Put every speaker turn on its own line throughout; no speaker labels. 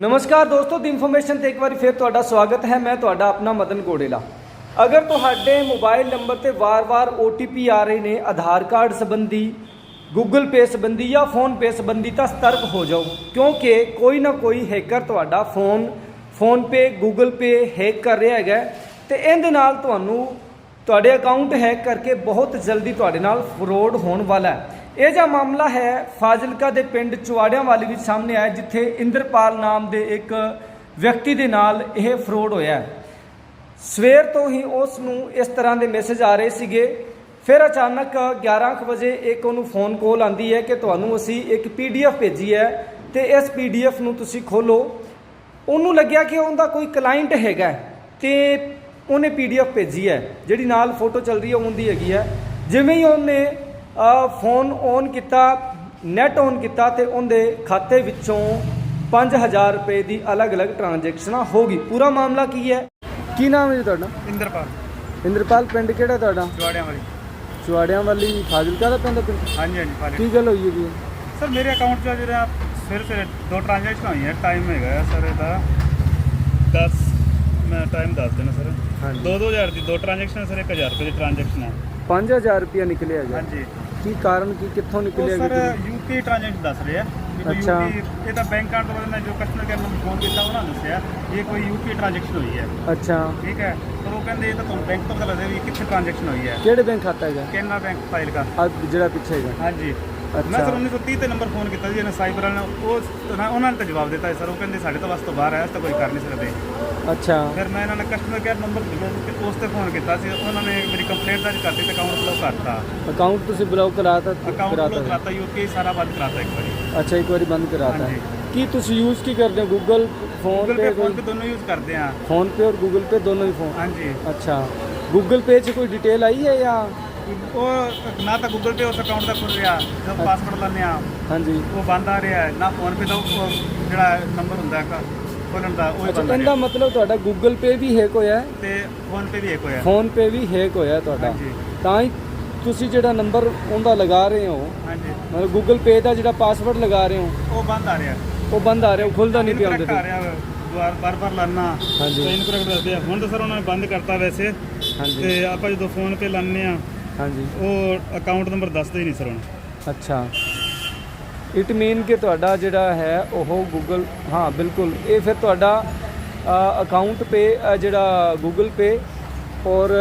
ਨਮਸਕਾਰ ਦੋਸਤੋ ਦੀ ਇਨਫੋਰਮੇਸ਼ਨ ਤੇ ਇੱਕ ਵਾਰੀ ਫਿਰ ਤੁਹਾਡਾ ਸਵਾਗਤ ਹੈ। ਮੈਂ ਤੁਹਾਡਾ ਆਪਣਾ ਮਦਨ ਗੋੜੇਲਾ ਅਗਰ ਤੁਹਾਡੇ ਮੋਬਾਈਲ ਨੰਬਰ ਤੇ ਵਾਰ-ਵਾਰ OTP ਆ ਰਹੇ ਨੇ, ਆਧਾਰ ਕਾਰਡ ਸੰਬੰਧੀ, Google Pay ਸੰਬੰਧੀ ਜਾਂ ਫੋਨ ਪੇ ਸੰਬੰਧੀ, ਤਾਂ ਸਤਰਕ ਹੋ ਜਾਓ, ਕਿਉਂਕਿ ਕੋਈ ਨਾ ਕੋਈ ਹੈਕਰ ਤੁਹਾਡਾ phone PhonePe Google Pay hack ਕਰ ਰਿਹਾ ਹੈਗਾ ਤੇ ਇਹਦੇ ਨਾਲ ਤੁਹਾਨੂੰ ਤੁਹਾਡੇ ਅਕਾਊਂਟ ਹੈਕ ਕਰਕੇ ਬਹੁਤ ਜਲਦੀ ਤੁਹਾਡੇ ਨਾਲ ਫਰੋਡ ਹੋਣ ਵਾਲਾ ਹੈ। ਇਹ ਜਿਹਾ ਮਾਮਲਾ ਹੈ ਫਾਜ਼ਿਲਕਾ ਦੇ ਪਿੰਡ ਚੁਆੜਿਆਂ ਵਾਲੀ ਵਿੱਚ ਸਾਹਮਣੇ ਆਇਆ, ਜਿੱਥੇ ਇੰਦਰਪਾਲ ਨਾਮ ਦੇ ਇੱਕ ਵਿਅਕਤੀ ਦੇ ਨਾਲ ਇਹ ਫਰੋਡ ਹੋਇਆ ਸਵੇਰ ਤੋਂ ਹੀ ਉਸ ਨੂੰ ਇਸ ਤਰ੍ਹਾਂ ਦੇ ਮੈਸੇਜ ਆ ਰਹੇ ਸੀਗੇ। ਫਿਰ ਅਚਾਨਕ 11 ਕੁ ਵਜੇ ਇੱਕ ਉਹਨੂੰ ਫੋਨ ਕਾਲ ਆਂਦੀ ਹੈ ਕਿ ਤੁਹਾਨੂੰ ਅਸੀਂ ਇੱਕ ਪੀਡੀਐਫ ਭੇਜੀ ਹੈ ਤੇ ਇਸ ਪੀਡੀਐਫ ਨੂੰ ਤੁਸੀਂ ਖੋਲੋ ਉਹਨੂੰ ਲੱਗਿਆ ਕਿ ਉਹਦਾ ਕੋਈ ਕਲਾਇੰਟ ਹੈਗਾ ਹੈ ਤੇ ਉਹਨੇ ਪੀਡੀਐਫ ਭੇਜੀ ਹੈ, ਜਿਹੜੀ ਨਾਲ ਫੋਟੋ ਚੱਲ ਰਹੀ ਹੈ, ਉਹਦੀ ਹੈਗੀ ਹੈ। ਜਿਵੇਂ ਹੀ ਉਹਨੇ ਫੋਨ ਔਨ ਕੀਤਾ ਨੈਟ ਔਨ ਕੀਤਾ ਤੇ ਉਹਦੇ ਖਾਤੇ ਵਿੱਚੋਂ 5000 ਰੁਪਏ ਦੀ ਅਲੱਗ-ਅਲੱਗ ਟ੍ਰਾਂਜੈਕਸ਼ਨਾਂ ਹੋ ਗਈ। ਪੂਰਾ ਮਾਮਲਾ ਕੀ ਹੈ? ਕੀ ਨਾਮ ਹੈ ਜੀ ਤੁਹਾਡਾ?
ਇੰਦਰਪਾਲ।
ਇੰਦਰਪਾਲ ਪਿੰਡ ਕਿਹੜਾ ਤੁਹਾਡਾ?
ਜਵਾੜਿਆਂ ਵਾਲੀ।
ਚੁਆੜਿਆਂ ਵਾਲੀ ਫਾਜ਼ਿਲਕਾ ਦਾ ਪਿੰਡ ਹੈ ਪਿੰਡ?
ਹਾਂਜੀ ਹਾਂਜੀ ਫਾਲੇ
ਕੀ ਗੱਲ ਹੋਈ ਹੈ ਜੀ?
ਸਰ ਮੇਰੇ ਅਕਾਊਂਟ 'ਚ ਜਿਹੜਾ ਸਵੇਰੇ ਸਵੇਰੇ ਦੋ ਟ੍ਰਾਂਜੈਕਸ਼ਨ ਹੋਈਆਂ ਟਾਈਮ ਹੈਗਾ ਸਰ ਇਹਦਾ। 10 ਮੈਂ ਟਾਈਮ ਦੱਸ ਦੇਣਾ ਸਰ।
ਹਾਂਜੀ।
2-2000 ਦੀ ਦੋ ਟ੍ਰਾਂਜੈਕਸ਼ਨ ਸਰ 1000 ਰੁਪਏ ਦੀ ਟ੍ਰਾਂਜੈਕਸ਼ਨ ਹੈ।
5000 ਰੁਪਇਆ ਨਿਕਲਿਆ ਗਿਆ
ਹਾਂਜੀ।
ਕੀ ਕਾਰਨ ਕੀ ਕਿੱਥੋਂ ਨਿਕਲਿਆ
ਸਰ
ਗਿਆ
ਯੂਪੀ ਟ੍ਰਾਂਜੈਕਸ਼ਨ ਦੱਸ ਰਹੇ ਆ। ਕਿ ਕੋਈ
ਅੱਛਾ।
UPI ਇਹ ਤਾਂ ਬੈਂਕ ਤੋਂ ਬਾਅਦ ਮੈਂ ਜੋ ਕਸਟਮਰ ਕੇਅਰ ਨੂੰ ਫੋਨ ਕੀਤਾ ਉਹਨਾਂ ਨੇ ਦੱਸਿਆ। ਇਹ ਕੋਈ ਯੂਪੀ ਟ੍ਰਾਂਜੈਕਸ਼ਨ ਹੋਈ ਹੈ।
ਅੱਛਾ।
ਠੀਕ ਹੈ। ਪਰ ਉਹ ਕਹਿੰਦੇ ਇਹ ਤਾਂ ਤੁਹਾਨੂੰ ਬੈਂਕ ਤੋਂ ਪਤਾ ਲੱਗਦਾ ਵੀ ਕਿੱਥੇ ਟ੍ਰਾਂਜੈਕਸ਼ਨ ਹੋਈ ਹੈ।
ਕਿਹੜੇ ਬੈਂਕ ਖਾਤਾ ਹੈਗਾ?
ਕੇਨਰਾ ਬੈਂਕ ਫਾਈਲ ਦਾ।
ਆ ਜਿਹੜਾ ਪਿੱਛੇ ਹੈਗਾ।
ਹਾਂਜੀ। ਮੈਂ ਸਰ 1930 ਤੇ ਨੰਬਰ ਫੋਨ ਕੀਤਾ ਜੀ ਇਹਨਾਂ ਸਾਈਬਰ ਵਾਲਿਆਂ ਨੇ। ਉਹ ਨਾ- ਉਹਨਾਂ ਨੇ ਤਾਂ ਜਵਾਬ ਦਿੱਤਾ ਸਰ। ਉਹ ਕਹਿੰਦੇ ਸਾਡੇ ਤੋਂ ਵਾਸਤੇ ਬਾਹਰ ਆਇਆ ਅਸੀਂ ਤਾਂ ਕੋਈ ਕਰ ਨਹੀਂ ਸਕਦੇ।
ਅੱਛਾ।
ਫਿਰ ਮੈਂ ਇਹਨਾਂ ਨੇ ਕਸਟਮਰ ਕੇਅਰ ਨੰਬਰ ਦਿੱਤਾ ਤੇ ਉਸ ਤੇ ਫੋਨ ਕੀਤਾ ਸੀ। ਉਹਨਾਂ ਨੇ ਮੇਰੀ ਕੰਪਲੇਂਟ ਦਰਜ ਕਰਤੀ ਤੇ ਅਕਾਊਂਟ ਬਲੌਕ ਕਰਤਾ।
ਅਕਾਊਂਟ ਤੁਸੀਂ ਬਲੌਕ ਕਰਾਤਾ
ਅਕਾਊਂਟ
ਕਰਾਤਾ
ਬਲੌਕ ਕਰਾਤਾ ਯੂਪੀ ਸਾਰਾ ਬੰਦ ਕਰਾਤਾ ਇੱਕ ਵਾਰੀ।
ਅੱਛਾ ਇੱਕ ਵਾਰੀ ਬੰਦ ਕਰਾਤਾ। ਕੀ ਤੁਸੀਂ ਯੂਜ਼ ਕੀ ਕਰਦੇ ਹੋ? Google phone
Google
pay
pay PhonePe ਦੋਨੋਂ ਯੂਜ਼ ਕਰਦੇ ਆ
ਫੋਨ ਪੇ ਔਰ ਗੂਗਲ ਪੇ ਦੋਨੋਂ ਹੀ ਫੋਨ
ਹਾਂਜੀ।
ਅੱਛਾ। ਗੂਗਲ ਪੇ 'ਚ ਕੋਈ ਡਿਟੇਲ ਆਈ ਹੈ ਜਾਂ
ਉਹ ਨਾ ਤਾਂ ਗੂਗਲ ਪੇ ਉਸ ਅਕਾਊਂਟ ਦਾ ਖੁੱਲ ਰਿਹਾ ਜਦ ਪਾਸਵਰਡ ਲਾਉਂਦੇ ਆ
ਹਾਂਜੀ।
ਉਹ ਬੰਦ ਆ ਰਿਹਾ ਹੈ। ਨਾ ਫੋਨ ਪੇ ਦਾ ਉਹ ਜਿਹੜਾ ਨੰਬਰ ਹੁੰਦਾ ਹੈ ਖੋਲਣ ਦਾ ਉਹ ਹੀ
ਅੱਛਾ
ਬੰਦ ਆ
ਇਹਦਾ
ਰਿਹਾ।
ਮਤਲਬ ਤੁਹਾਡਾ ਗੂਗਲ ਪੇ ਵੀ ਹੈਕ ਹੋਇਆ ਹੈ?
ਤੇ ਫੋਨ ਪੇ ਵੀ ਇੱਕ ਹੋਇਆ
ਫੋਨ ਪੇ ਵੀ ਹੈਕ ਹੋਇਆ ਹੈ ਤੁਹਾਡਾ।
ਹਾਂਜੀ।
ਤਾਂ ਹੀ ਤੁਸੀਂ ਜਿਹੜਾ ਨੰਬਰ ਉਹਦਾ ਲਗਾ ਰਹੇ ਹੋ
ਹਾਂਜੀ।
ਮਤਲਬ ਗੂਗਲ ਪੇ ਦਾ ਜਿਹੜਾ ਪਾਸਵਰਡ ਲਗਾ ਰਹੇ ਹੋ
ਉਹ ਬੰਦ ਆ ਰਿਹਾ
ਉਹ ਬੰਦ ਆ ਰਿਹਾ ਉਹ ਖੁੱਲਦਾ ਨਹੀਂ ਪਿਆ ਉਹਦੇ
ਇਨਕਰੈਕਟ ਆ
ਤੇ।
ਰਿਹਾ ਦੁਆਰ ਬਾਰ ਬਾਰ ਲਾਣਾ
ਹਾਂਜੀ।
ਤੇ ਇਨਕਰੈਕਟ ਦੱਸਦੇ ਆ। ਹੁਣ ਤਾਂ ਸਰ ਉਹਨਾਂ ਨੇ ਬੰਦ ਕਰਤਾ ਵੈਸੇ।
ਹਾਂਜੀ।
ਤੇ ਆਪਾਂ ਜਦੋਂ ਫੋਨ ਪੇ ਲਾਉਂਦੇ ਆ
ਹਾਂਜੀ।
ਉਹ ਅਕਾਊਂਟ ਨੰਬਰ ਦੱਸਦੇ ਹੀ ਨਹੀਂ ਸਰ ਹੁਣ।
ਅੱਛਾ। ਇਟ ਮੀਨ ਕਿ ਤੁਹਾਡਾ ਜਿਹੜਾ ਹੈ ਉਹ ਗੂਗਲ ਹਾਂ ਬਿਲਕੁਲ। ਇਹ ਫਿਰ ਤੁਹਾਡਾ ਅਕਾਊਂਟ ਪੇ ਜਿਹੜਾ ਗੂਗਲ ਪੇ ਔਰ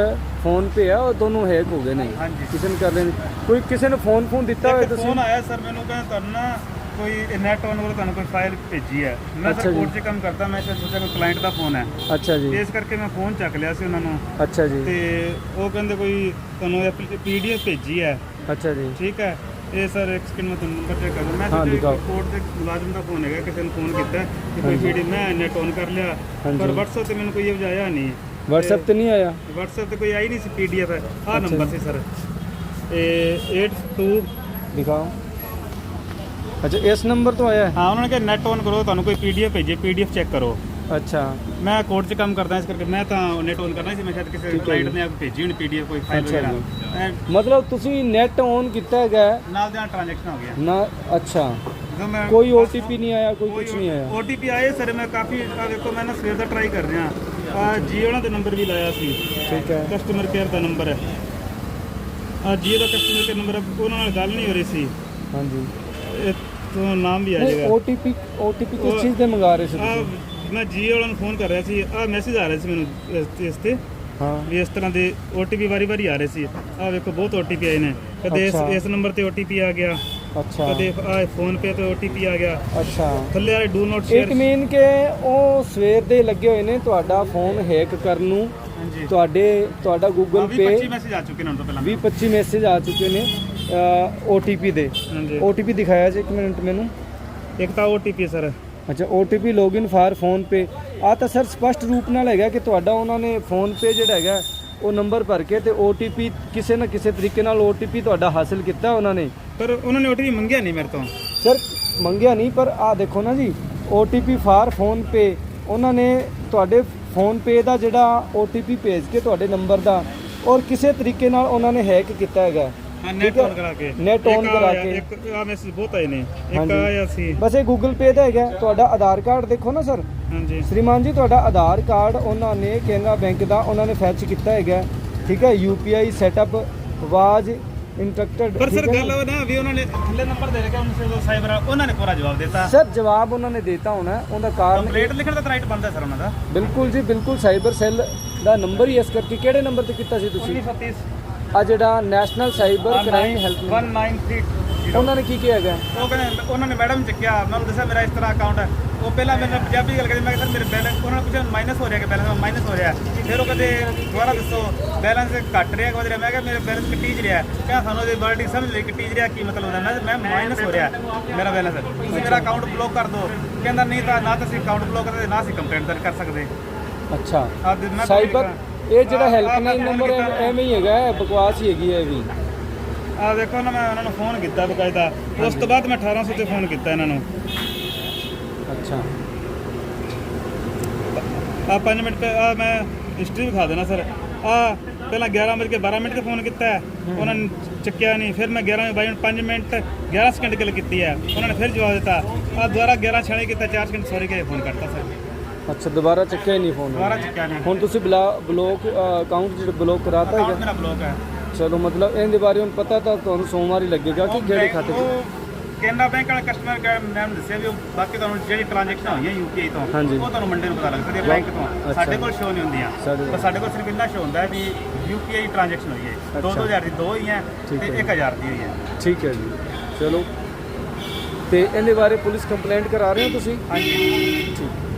ਫੋਨ ਪੇ ਆ ਉਹ ਦੋਨੋਂ ਹੈਕ ਹੋ ਗਏ ਨੇ।
ਹਾਂਜੀ।
ਕਿਸੇ ਨੇ ਕਰ ਨੇ ਕੋਈ ਕਿਸੇ ਨੇ ਫੋਨ ਫੋਨ ਦਿੱਤਾ ਹੋਇਆ
ਇੱਕ
ਤੁਸੀਂ?
ਫੋਨ ਆਇਆ ਸਰ ਮੈਨੂੰ ਕਹਿੰਦਾ ਤੁਹਾਨੂੰ ਨਾ ਕੋਈ ਨੈਟ ਔਨ ਵੱਲੋਂ ਤੁਹਾਨੂੰ ਕੋਈ ਫਾਈਲ ਭੇਜੀ ਹੈ। ਮੈਂ
ਅੱਛਾ
ਸਰ
ਜੀ।
ਕੋਰਟ 'ਚ ਕੰਮ ਕਰਦਾ ਮੈਂ ਸ਼ਾਇਦ ਸੋਚਿਆ ਕੋਈ ਕਲਾਇੰਟ ਦਾ ਫੋਨ ਹੈ।
ਅੱਛਾ ਜੀ।
ਇਸ ਕਰਕੇ ਮੈਂ ਫੋਨ ਚੱਕ ਲਿਆ ਸੀ ਉਹਨਾਂ ਨੂੰ।
ਅੱਛਾ ਜੀ।
ਤੇ ਉਹ ਕਹਿੰਦੇ ਕੋਈ ਤੁਹਾਨੂੰ ਪੀਡੀਐਫ ਭੇਜੀ ਹੈ।
ਅੱਛਾ ਜੀ।
ਠੀਕ ਹੈ। ਇਹ ਸਰ ਇੱਕ ਸਕਿੰਟ ਮੈਂ ਤੁਹਾਨੂੰ ਨੰਬਰ ਚੈੱਕ ਕਰਦਾ। ਮੈਂ
ਹਾਂ, ਦਿਖਾਓ।
ਕੋਰਟ ਦੇ ਮੁਲਾਜ਼ਮ ਦਾ ਫੋਨ ਹੈਗਾ ਕਿਸੇ ਨੂੰ ਫੋਨ ਕੀਤਾ ਕਿ ਕੋਈ
ਹਾਂਜੀ।
ਪੀਡੀ ਮੈਂ ਨੈਟ ਔਨ ਕਰ ਲਿਆ।
ਹਾਂਜੀ।
ਪਰ WhatsApp ਤੇ ਮੈਨੂੰ ਕੋਈ ਇਹ ਵਜਾਇਆ ਨਹੀਂ।
WhatsApp ਤੇ ਨਹੀਂ ਆਇਆ?
WhatsApp ਤੇ ਕੋਈ ਆਈ ਨਹੀਂ ਸੀ ਪੀਡੀਐਫ ਹੈ ਆਹ
ਅੱਛਾ
ਨੰਬਰ। ਸੀ ਸਰ। ਇਹ 82
ਦਿਖਾਓ। ਅੱਛਾ ਇਸ ਨੰਬਰ ਤੋਂ ਆਇਆ ਹੈ?
ਹਾਂ ਉਹਨਾਂ ਨੇ ਕਿਹਾ ਨੈਟ ਔਨ ਕਰੋ ਤੁਹਾਨੂੰ ਕੋਈ ਪੀਡੀਐਫ ਭੇਜੇ ਪੀਡੀਐਫ ਚੈੱਕ ਕਰੋ।
ਅੱਛਾ।
ਮੈਂ ਕੋਰਟ 'ਚ ਕੰਮ ਕਰਦਾ ਇਸ ਕਰਕੇ ਮੈਂ ਤਾਂ ਨੈਟ ਔਨ ਕਰਨਾ ਸੀ ਮੈਂ ਸ਼ਾਇਦ ਕਿਸੇ ਕਲਾਇੰਟ। ਨੇ ਆਪ ਭੇਜੀ ਹੋਣੀ ਪੀਡੀਐਫ ਕੋਈ ਫਾਈਲ
ਅੱਛਾ
ਵਗੈਰਾ। ਐਂ
ਮਤਲਬ ਤੁਸੀਂ ਨੈਟ ਔਨ ਕੀਤਾ ਹੈਗਾ ਹੈ,
ਨਾਲ ਦੇ ਨਾਲ ਟ੍ਰਾਂਜੈਕਸ਼ਨ ਹੋ ਗਿਆ।
ਨਾ ਅੱਛਾ।
ਜਦੋਂ ਮੈਂ
ਕੋਈ OTP ਨਹੀਂ ਆਇਆ ਕੋਈ ਕੁਝ ਨਹੀਂ ਆਇਆ?
OTP ਆਏ ਸਰ ਮੈਂ ਕਾਫੀ ਆ ਵੇਖੋ ਮੈਂ ਨਾ ਸਵੇਰ ਦਾ ਟਰਾਈ ਕਰ ਰਿਹਾ। ਆ ਜੀ ਉਹਨਾਂ ਦੇ ਨੰਬਰ ਵੀ ਲਾਇਆ ਸੀ।
ਠੀਕ ਹੈ।
ਕਸਟਮਰ ਕੇਅਰ ਦਾ ਨੰਬਰ ਹੈ। ਆ ਜੀ ਦਾ ਕਸਟਮਰ ਕੇਅਰ ਨੰਬਰ ਉਹਨਾਂ ਨਾਲ ਗੱਲ ਨਹੀਂ ਹੋ ਰਹੀ ਸੀ।
ਹਾਂਜੀ।
ਇਹ ਤੋਂ ਨਾਮ ਵੀ ਆ ਜਾਏਗਾ
OTP OTP ਕਿਸ ਚੀਜ਼ ਦੇ ਮੰਗਾ ਰਹੇ ਸੀ
ਆ
ਤੁਸੀਂ?
ਮੈਂ ਜੀ ਵਾਲਿਆਂ ਨੂੰ ਫੋਨ ਕਰ ਰਿਹਾ ਸੀ। ਆ ਮੈਸੇਜ ਆ ਰਿਹਾ ਸੀ ਮੈਨੂੰ ਇਸ- ਇਸ ਤੇ।
ਹਾਂ।
ਵੀ ਇਸ ਤਰ੍ਹਾਂ ਦੇ OTP ਵਾਰੀ-ਵਾਰੀ ਆ ਰਹੇ ਸੀ। ਆ ਵੇਖੋ ਬਹੁਤ OTP ਆਏ ਨੇ। ਕਦੇ ਇਸ
ਅੱਛਾ।
ਇਸ ਨੰਬਰ ਤੇ OTP ਆ ਗਿਆ।
ਅੱਛਾ।
ਕਦੇ ਆ ਫੋਨ ਪੇ ਤੇ OTP ਆ ਗਿਆ।
ਅੱਛਾ।
ਥੱਲੇ ਆ do not
it
share
mean ਕਿ ਉਹ ਸਵੇਰ ਦੇ ਲੱਗੇ ਹੋਏ ਨੇ ਤੁਹਾਡਾ ਫੋਨ ਹੈਕ ਕਰਨ ਨੂੰ।
ਹਾਂਜੀ।
ਤੁਹਾਡੇ ਤੁਹਾਡਾ ਗੂਗਲ ਪੇ
25 ਮੈਸੇਜ ਆ ਚੁੱਕੇ ਨੇ ਹੁਣ ਤੋਂ ਪਹਿਲਾਂ।
20 25 ਮੈਸੇਜ ਆ ਚੁੱਕੇ ਨੇ। OTP ਦੇ।
ਹਾਂਜੀ।
OTP ਦਿਖਾਇਆ ਜੀ ਇੱਕ ਮਿੰਟ ਮੈਨੂੰ।
ਇੱਕ ਤਾਂ OTP ਸਰ
ਅੱਛਾ OTP ਲੌਗਇਨ ਫਾਰ ਫੋਨ ਪੇ ਆ ਤਾਂ ਸਰ ਸਪਸ਼ਟ ਰੂਪ ਨਾਲ ਹੈਗਾ ਕਿ ਤੁਹਾਡਾ ਉਹਨਾਂ ਨੇ ਫੋਨ ਪੇ ਜਿਹੜਾ ਹੈਗਾ ਉਹ ਨੰਬਰ ਭਰ ਕੇ ਤੇ OTP ਕਿਸੇ ਨਾ ਕਿਸੇ ਤਰੀਕੇ ਨਾਲ OTP ਤੁਹਾਡਾ ਹਾਸਲ ਕੀਤਾ ਉਹਨਾਂ ਨੇ।
ਪਰ ਉਹਨਾਂ ਨੇ OTP ਮੰਗਿਆ ਨਹੀਂ ਮੇਰੇ ਤੋਂ।
ਸਰ ਮੰਗਿਆ ਨਹੀਂ ਪਰ ਆ ਦੇਖੋ ਨਾ ਜੀ OTP ਫਾਰ ਫੋਨ ਪੇ ਉਹਨਾਂ ਨੇ ਤੁਹਾਡੇ ਫੋਨ ਪੇ ਦਾ ਜਿਹੜਾ OTP ਭੇਜ ਕੇ ਤੁਹਾਡੇ ਨੰਬਰ ਦਾ ਔਰ ਕਿਸੇ ਤਰੀਕੇ ਨਾਲ ਉਹਨਾਂ ਨੇ ਹੈਕ ਕੀਤਾ ਹੈਗਾ।
ਹਾਂ
ਠੀਕ
ਨੈਟ
ਹੈ?
ਔਨ ਕਰਾ ਕੇ। ਇੱਕ
ਕਰਾ ਕੇ।
ਇੱਕ ਆ ਮੈਸੇਜ ਬਹੁਤ ਆਏ ਨੇ। ਇੱਕ
ਹਾਂਜੀ।
ਆਇਆ ਸੀ
ਬਸ ਇਹ ਗੂਗਲ ਪੇ ਦਾ ਹੈਗਾ। ਤੁਹਾਡਾ ਆਧਾਰ ਕਾਰਡ ਦੇਖੋ ਨਾ ਸਰ
ਹਾਂਜੀ।
ਸ਼੍ਰੀਮਾਨ ਜੀ ਤੁਹਾਡਾ ਆਧਾਰ ਕਾਰਡ ਉਹਨਾਂ ਨੇ ਕੇਨਰਾ ਬੈਂਕ ਦਾ ਉਹਨਾਂ ਨੇ ਫੈਚ ਕੀਤਾ ਹੈਗਾ। ਠੀਕ ਹੈ ਯੂਪੀਆਈ ਸੈਟਅਪ ਵਾਜ ਇੰਟਰਕਟਡ
ਪਰ ਸਰ ਗੱਲ ਉਹ ਨਾ ਵੀ ਉਹਨਾਂ ਨੇ ਥੱਲੇ ਨੰਬਰ ਦੇ ਰੱਖਿਆ ਉਹਨਾਂ ਸਾਈਬਰ ਉਹਨਾਂ ਨੇ ਪੂਰਾ ਜਵਾਬ ਦਿੱਤਾ।
ਸਰ ਜਵਾਬ ਉਹਨਾਂ ਨੇ ਦਿੱਤਾ ਹੋਣਾ। ਉਹਦਾ ਕਾਰਨ
ਕੰਪਲੀਟ ਲਿਖਣ ਦਾ ਰਾਈਟ ਬਣਦਾ ਸਰ ਉਹਨਾਂ ਦਾ।
ਬਿਲਕੁਲ ਜੀ ਬਿਲਕੁਲ। ਸਾਈਬਰ ਸੈੱਲ ਦਾ ਨੰਬਰ ਹੀ ਇਸ ਕਰਕੇ ਕਿਹੜੇ ਨੰਬਰ ਤੇ ਕੀਤਾ ਸੀ ਤੁਸੀਂ?
1937
ਆ ਜਿਹੜਾ ਨੈਸ਼ਨਲ ਸਾਈਬਰ ਕ੍ਰਾਈਮ ਹੈਲਪ
1930
ਉਹਨਾਂ ਨੇ ਕੀ ਕਿਹਾ ਹੈਗਾ?
ਉਹ ਕਹਿੰਦੇ ਉਹਨਾਂ ਨੇ ਮੈਡਮ ਚੱਕਿਆ ਮੈਂ ਉਹਨੂੰ ਦੱਸਿਆ ਮੇਰਾ ਇਸ ਤਰ੍ਹਾਂ ਅਕਾਊਂਟ ਹੈ। ਉਹ ਪਹਿਲਾਂ ਮੇਰੇ ਨਾਲ ਪੰਜਾਬੀ ਗੱਲ ਕਰੀ ਮੈਂ ਕਿਹਾ ਸਰ ਮੇਰੇ ਬੈਲੈਂਸ ਉਹਨਾਂ ਨੇ ਪੁੱਛਿਆ ਮਾਈਨਸ ਹੋ ਰਿਹਾ ਕਿ ਬੈਲੈਂਸ ਮਾਈਨਸ ਹੋ ਰਿਹਾ। ਫਿਰ ਉਹ ਕਹਿੰਦੇ ਦੁਬਾਰਾ ਦੱਸੋ ਬੈਲੈਂਸ ਘਟ ਰਿਹਾ ਕਿ ਵਧ ਰਿਹਾ? ਮੈਂ ਕਿਹਾ ਮੇਰੇ ਬੈਲੈਂਸ ਕਿੱਟੀ ਜ ਰਿਹਾ ਕਹਿੰਦਾ ਸਾਨੂੰ ਇਹਦੀ ਵਰਡਿੰਗ ਸਮਝ ਲਈ ਕਿੱਟੀ ਜ ਰਿਹਾ ਕੀ ਮਤਲਬ ਹੁੰਦਾ ਮੈਂ ਮੈਂ ਮਾਈਨਸ ਹੋ ਰਿਹਾ ਮੇਰਾ ਬੈਲੈਂਸ ਤੁਸੀਂ ਮੇਰਾ ਅਕਾਊਂਟ ਬਲੌਕ ਕਰ ਦਿਓ। ਕਹਿੰਦਾ ਨਹੀਂ ਤਾਂ ਨਾ ਤੁਸੀਂ ਅਕਾਊਂਟ ਬਲੌਕ ਕਰਦੇ ਨਾ ਅਸੀਂ ਕੰਪਲੇਂਟ ਦਰਜ ਕਰ ਸਕਦੇ।
ਅੱਛਾ। ਸਾਈਬਰ ਇਹ ਜਿਹੜਾ ਹੈਲਪਲਾਈਨ ਨੰਬਰ। ਐਵੇਂ ਹੀ ਹੈਗਾ ਬਕਵਾਸ ਹੀ ਹੈਗੀ ਹੈ ਇਹ ਵੀ।
ਆ ਦੇਖੋ ਨਾ ਮੈਂ ਉਹਨਾਂ ਨੂੰ ਫੋਨ ਕੀਤਾ ਬਕਾਇਦਾ। ਉਸ ਤੋਂ ਬਾਅਦ ਮੈਂ 1800 ਤੇ ਫੋਨ ਕੀਤਾ ਇਹਨਾਂ ਨੂੰ।
ਅੱਛਾ।
ਆ 5 ਮਿੰਟ ਤੇ ਆ ਮੈਂ ਹਿਸਟਰੀ ਵਿਖਾ ਦੇਣਾ ਸਰ ਆ ਪਹਿਲਾਂ 11 ਵਜੇ ਕੇ 12 ਮਿੰਟ ਤੇ ਫੋਨ ਕੀਤਾ ਉਹਨਾਂ ਨੇ ਚੱਕਿਆ ਨਹੀਂ। ਫਿਰ ਮੈਂ 11 ਵਜੇ 5 ਮਿੰਟ 11 ਸਕਿੰਟ ਗੱਲ ਕੀਤੀ ਹੈ। ਉਹਨਾਂ ਨੇ ਫਿਰ ਜਵਾਬ ਦਿੱਤਾ। ਆ ਦੁਬਾਰਾ 11 ਛਾਲੇ ਕੀਤਾ 4 ਸਕਿੰਟ ਸੌਰੀ ਕੇ ਫੋਨ ਕਰਤਾ ਸਰ
ਅੱਛਾ ਦੁਬਾਰਾ ਚੱਕਿਆ ਹੀ ਨਹੀਂ ਫੋਨ
ਦੁਬਾਰਾ ਚੱਕਿਆ ਨਹੀਂ।
ਹੁਣ ਤੁਸੀਂ ਬਲਾ ਬਲੌਕ ਅਕਾਊਂਟ ਜਿਹੜਾ ਬਲੌਕ ਕਰਾਤਾ ਹੈਗਾ?
ਮੇਰਾ ਬਲੌਕ ਹੈ।
ਚਲੋ ਮਤਲਬ ਇਹਦੇ ਬਾਰੇ ਹੁਣ ਪਤਾ ਤਾਂ ਤੁਹਾਨੂੰ ਸੋਮਵਾਰ ਹੀ ਲੱਗੇਗਾ ਕਿ ਕਿਹੜੇ ਖਾਤੇ 'ਚ।
ਕੇਨਰਾ ਬੈਂਕ ਵਾਲਾ ਕਸਟਮਰ ਕੇਅਰ ਮੈਮ ਦੱਸਿਆ ਵੀ ਉਹ ਬਾਕੀ ਤੁਹਾਨੂੰ ਜਿਹੜੀ ਟ੍ਰਾਂਜੈਕਸ਼ਨ ਹੋਈਆਂ ਯੂਪੀਆਈ ਤੋਂ। ਉਹ ਤੁਹਾਨੂੰ ਮੰਡੇ ਨੂੰ ਪਤਾ ਲੱਗ ਸਕਦੀ ਹੈ ਬੈਂਕ ਤੋਂ। ਸਾਡੇ ਕੋਲ ਸ਼ੋ ਨਹੀਂ ਹੁੰਦੀਆਂ। ਪਰ ਸਾਡੇ ਕੋਲ ਸਿਰਫ ਇੰਨਾ ਸ਼ੋ ਹੁੰਦਾ ਹੈ ਵੀ ਯੂਪੀਆਈ ਟ੍ਰਾਂਜੈਕਸ਼ਨ ਹੋਈ ਹੈ। 2-2000 ਦੀ ਦੋ ਹੋਈਆਂ
ਠੀਕ
ਤੇ
ਹੈ।
1000 ਦੀ ਹੋਈ ਹੈ।
ਠੀਕ ਹੈ ਜੀ। ਚਲੋ। ਤੇ ਇਹਦੇ ਬਾਰੇ ਪੁਲਿਸ ਕੰਪਲੇਂਟ ਕਰਾ ਰਹੇ ਹੋ ਤੁਸੀਂ?
ਹਾਂਜੀ।
ਠੀਕ।